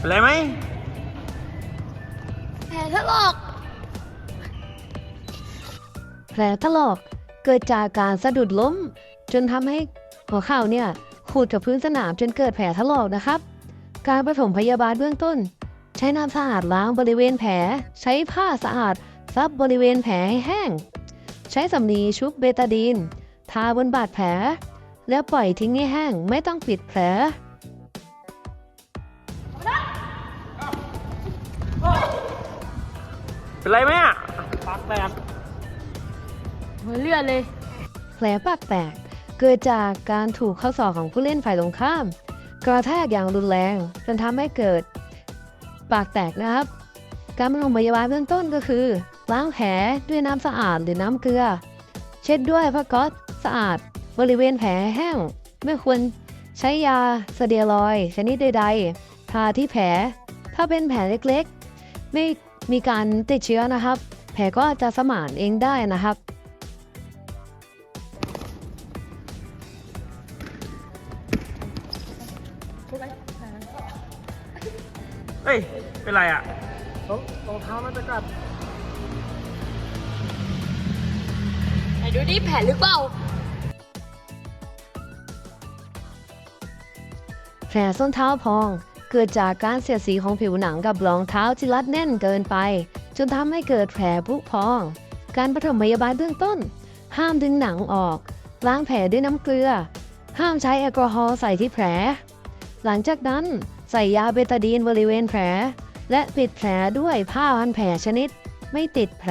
เป็นไรไหมแผลถลอก แผลถลอกเกิดจากการสะดุดล้ม จนทำให้หัวเข่าเนี่ยขูดกับพื้นสนามจนเกิดแผลถลอกนะครับ การปฐมพยาบาลเบื้องต้น ใช้น้ำสะอาดล้างบริเวณแผล ใช้ผ้าสะอาดซับบริเวณแผลให้แห้ง ใช้สำลีชุบเบตาดีน ทาบนบาดแผล แล้วปล่อยทิ้งให้แห้งไม่ต้องปิดแผล เป็นไรไหมอะปากแตกหัวเลือดเลย แผลปากแตก เกิดจากการถูกข้อศอกของผู้เล่นฝ่ายตรงข้าม กระแทกอย่างรุนแรงจนทำให้เกิด ปากแตกนะครับ การปฐมพยาบาลเบื้องต้นก็คือ ล้างแผลด้วยน้ำสะอาดหรือน้ำเกลือ เช็ดด้วยผ้าก๊อซสะอาด บริเวณแผลแห้ง ไม่ควรใช้ยาสเตียรอยด์ชนิดใดๆทาที่แผล ถ้าเป็นแผลเล็กๆ ไม่ มีการติดเชื้อนะครับ แผลก็จะสมานเองได้นะครับเฮ้ย เป็นไรอะไหนดูดิแผลหรือเปล่า แผลส้นเท้าพอง เกิดจากการเสียดสีของผิวหนังกับรองเท้าที่รัดแน่นเกินไป จนทำให้เกิดแผลผุพอง การปฐมพยาบาลเบื้องต้น ห้ามดึงหนังออก ล้างแผลด้วยน้ำเกลือ ห้ามใช้แอลกอฮอล์ใส่ที่แผล หลังจากนั้นใส่ยาเบตาดีนบริเวณแผล และปิดแผลด้วยผ้าพันแผลชนิด ไม่ติดแผล